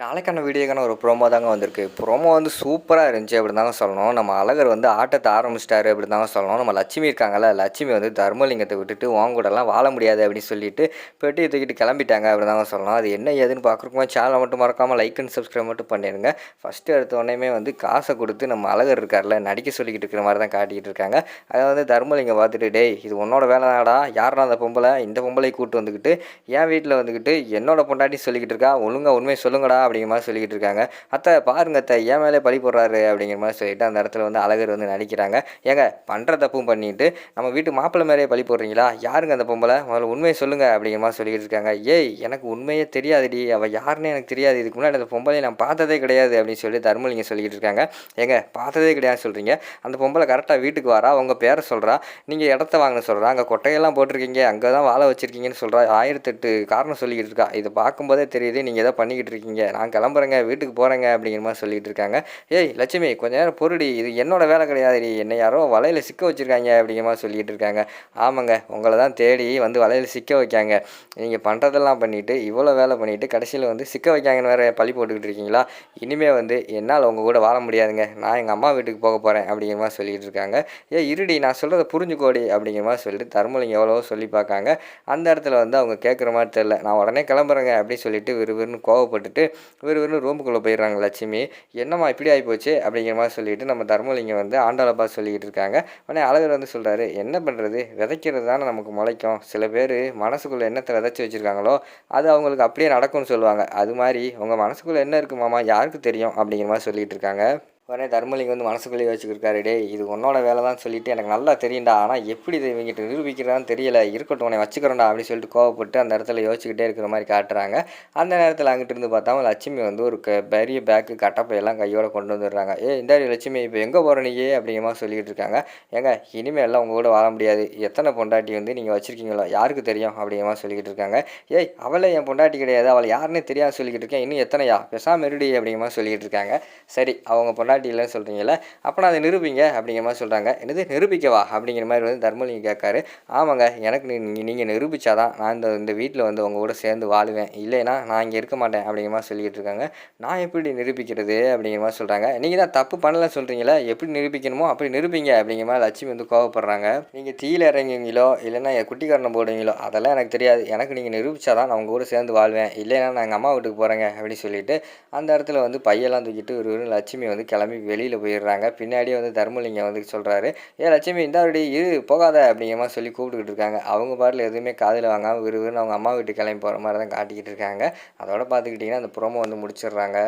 நாளைக்கான வீடியோக்கான ஒரு ப்ரோமோ தாங்க வந்திருக்கு. ப்ரோமோ வந்து சூப்பராக இருந்துச்சு அப்படின்னு தாங்க சொல்லணும். நம்ம அழகர் வந்து ஆட்டத்தை ஆரம்பிச்சிட்டாரு அப்படின்னு தாங்க சொல்லணும். நம்ம லட்சுமி இருக்காங்கல்ல லட்சுமி வந்து தர்மலிங்கத்தை விட்டுட்டு உன் கூடலாம் வாழ முடியாது அப்படின்னு சொல்லிட்டு பெட்டியை தூக்கிட்டு கிளம்பிட்டாங்க அப்படிதாங்க சொல்லணும். அது என்ன ஏதுன்னு பார்க்குறக்குமா சேனலை மட்டும் மறக்காமல் லைக் அண்ட் சப்ஸ்கிரைப் மட்டும் பண்ணிடுங்க. ஃபஸ்ட்டு எடுத்த உடனே வந்து காசை கொடுத்து நம்ம அழகர் இருக்கார்ல நடிக்க சொல்லிக்கிட்டு இருக்கிற மாதிரி தான் காட்டிக்கிட்டு இருக்காங்க. அதை வந்து தர்மலிங்கம் பார்த்துட்டு டேய் இது உன்னோட வேலை தானடா யாரா அந்த பொம்பளை? இந்த பொம்பளை கூட்டு வந்துக்கிட்டு என் வீட்டில் வந்துக்கிட்டு என்னோட பொண்டாட்டி சொல்லிக்கிட்டு இருக்கா? ஒழுங்கா உண்மையை சொல்லுங்கடா. அப்படிங்கிற மாதிரி சொல்லிக்கிட்டு இருக்காங்க. அத்தை பாருங்க அத்தை ஏன் மேலே பழி போடுறாரு அப்படிங்கிற மாதிரி சொல்லிட்டு அந்த இடத்துல வந்து அழகர் வந்து நடிக்கிறாங்க. ஏங்க பண்ணுற தப்பும் பண்ணிட்டு நம்ம வீட்டு மாப்பிள்ளை மேலே பழி போடுறீங்களா? யாருங்க அந்த பொம்பளை? முதல்ல உண்மையை சொல்லுங்க அப்படிங்கிற மாதிரி சொல்லிக்கிட்டு இருக்காங்க. ஏய் எனக்கு உண்மையே தெரியாதுடி. அவள் யாருன்னு எனக்கு தெரியாது. இதுக்கு முன்னாடி அந்த பொம்பளை நான் பார்த்ததே கிடையாது அப்படின்னு சொல்லி தர்மலிங்கம் சொல்லிக்கிட்டு இருக்காங்க. ஏங்க பார்த்ததே கிடையாது சொல்கிறீங்க அந்த பொம்பளை கரெக்டாக வீட்டுக்கு வரா? அவங்க பேரை சொல்கிறா நீங்கள் இடத்த வாங்கின சொல்கிறா அங்கே கொட்டையெல்லாம் போட்டிருக்கீங்க. அங்கே தான் வாழை வச்சுருக்கீங்கன்னு சொல்கிறா ஆயிரத்தெட்டு காரணம் சொல்லிக்கிட்டு இருக்கா. இதை பார்க்கும்போதே தெரியுது நீங்கள் எதோ பண்ணிக்கிட்டு இருக்கீங்க. நான் கிளம்புறேங்க வீட்டுக்கு போகிறேங்க அப்படிங்கிற மாதிரி சொல்லிகிட்டு இருக்காங்க. ஏய் லட்சுமி கொஞ்ச நேரம் பொருடி இது என்னோட வேலை கிடையாதுடி. என்னை யாரோ வலையில் சிக்க வச்சுருக்காங்க அப்படிங்கிற மாதிரி சொல்லிகிட்டு இருக்காங்க. ஆமாங்க உங்களை தான் தேடி வந்து வலையில் சிக்க வைக்காங்க. நீங்கள் பண்ணுறதெல்லாம் பண்ணிவிட்டு இவ்வளோ வேலை பண்ணிவிட்டு கடைசியில் வந்து சிக்க வைக்காங்கன்னு வேறு பழி போட்டுக்கிட்டு இருக்கீங்களா? இனிமேல் வந்து என்னால் உங்கள் கூட வாழ முடியாதுங்க. நான் எங்கள் அம்மா வீட்டுக்கு போக போகிறேன் அப்படிங்கிற மாதிரி சொல்லிகிட்டு இருக்காங்க. ஏ இருடி நான் சொல்கிறத புரிஞ்சுக்கோடி அப்படிங்கிற மாதிரி சொல்லிட்டு தர்மலிங்கம் எவ்வளவோ சொல்லி பார்க்காங்க. அந்த இடத்துல வந்து அவங்க கேட்குற மாதிரி தெரில நான் உடனே கிளம்புறேங்க அப்படின்னு சொல்லிட்டு விறுவிறுன்னு கோவப்பட்டுட்டு வெறும் ரூமுக்குள்ளே போயிடுறாங்க லட்சுமி. என்னம்மா இப்படி ஆகிப்போச்சு அப்படிங்கிற மாதிரி சொல்லிட்டு நம்ம தர்மலிங்கம் வந்து ஆண்டாளப்பா சொல்லிக்கிட்டு இருக்காங்க. உடனே அழகர் வந்து சொல்கிறாரு என்ன பண்ணுறது விதைக்கிறது தானே நமக்கு முளைக்கும். சில பேர் மனசுக்குள்ளே என்னத்தை விதைச்சி வச்சுருக்காங்களோ அது அவங்களுக்கு அப்படியே நடக்கும்னு சொல்லுவாங்க. அது மாதிரி உங்கள் மனசுக்குள்ளே என்ன இருக்குமாமா யாருக்கு தெரியும்? அப்படிங்கிற மாதிரி சொல்லிகிட்டு இருக்காங்க. உடனே தர்மலிங்கம் வந்து மனசுக்குள்ளேயே வச்சுக்கிருக்காரு டே இது உன்னோட வேலை தான் சொல்லிட்டு எனக்கு நல்லா தெரியும்டா. ஆனால் எப்படி இதை இவங்கிட்ட நிரூபிக்கிறான்னு தெரியல. இருக்கட்டும் உன்னை வச்சுக்கிறேன்டா அப்படின்னு சொல்லிட்டு கோவப்பட்டு அந்த இடத்துல யோசிச்சுக்கிட்டே இருக்கிற மாதிரி காட்டுறாங்க. அந்த நேரத்தில் அங்கிட்டு இருந்து பார்த்தா லட்சுமி வந்து ஒரு க பெரிய பேக்கு கட்டப்பையெல்லாம் கையோட கொண்டு வந்துடுறாங்க. ஏ இந்த லட்சுமி இப்போ எங்கே போகிற நீயே அப்படிங்கிற மாதிரி சொல்லிக்கிட்டு இருக்காங்க. ஏங்க இனிமேல் எல்லாம் உங்கள் கூட வாழ முடியாது. எத்தனை பொண்டாட்டி வந்து நீங்கள் வச்சுருக்கீங்களோ யாருக்கு தெரியும்? அப்படிங்கிற மாதிரி சொல்லிக்கிட்டு இருக்காங்க. ஏய் அவளை என் பொண்டாட்டி கிடையாது. அவளை யாருன்னு தெரியாது சொல்லிக்கிட்டு இருக்கேன். இன்னும் எத்தனையா? பெசாம இருடி அப்படிங்கிற மாதிரி சொல்லிக்கிட்டு இருக்காங்க. சரி அவங்க பொண்டாட்டி இல்லைன்னு சொல்கிறீங்களே அப்போ நான் அதை நிரூபிங்க அப்படிங்கிற மாதிரி சொல்கிறாங்க. என்னது? நிரூபிக்கவா? அப்படிங்கிற மாதிரி வந்து தர்மலிங்கம் கேட்காரு. ஆமாங்க எனக்கு நீங்கள் நீங்கள் நிரூபித்தாதான் நான் இந்த இந்த வீட்டில் வந்து உங்கள் கூட சேர்ந்து வாழுவேன். இல்லைன்னா நான் இங்கே இருக்க மாட்டேன் அப்படிங்கிற மாதிரி சொல்லிக்கிட்டு இருக்காங்க. நான் எப்படி நிரூபிக்கிறது அப்படிங்கிற மாதிரி சொல்கிறாங்க. நீங்கள் தான் தப்பு பண்ணலன்னு சொல்கிறீங்களே எப்படி நிரூபிக்கணுமோ அப்படி நிரூபிங்க அப்படிங்கிற மாதிரி லட்சுமி வந்து கோவப்படுறாங்க. நீங்கள் தீயில் இறங்குவீங்களோ இல்லைன்னா என் குட்டிக்காரனை போடுவீங்களோ அதெல்லாம் எனக்கு தெரியாது. எனக்கு நீங்கள் நிரூபித்தாதான் நான் உங்கள் கூட சேர்ந்து வாழ்வேன். இல்லைன்னா நான் எங்கள் அம்மா வீட்டுக்கு போகிறேங்க அப்படின்னு சொல்லிட்டு அந்த இடத்துல வந்து பையெல்லாம் தூக்கிட்டு ஒரு லட்சுமி வந்து கிளம்பி கிளம்பி வெளியில் போயிடுறாங்க. பின்னாடியே வந்து தர்மலிங்கம் வந்து சொல்கிறாரு ஏ லட்சுமி இந்த அப்படி இரு போகாத அப்படிங்கிற மாதிரி சொல்லி கூப்பிட்டுக்கிட்டு இருக்காங்க. அவங்க பாட்டில் எதுவுமே காதில் வாங்காமல் விறுவிறுன்னு அவங்க அம்மா வீட்டுக்கு கிளம்பி போகிற மாதிரி தான் காட்டிக்கிட்டு இருக்காங்க. அதோட பார்த்துக்கிட்டிங்கன்னா அந்த ப்ரோமோ வந்து முடிச்சிடுறாங்க.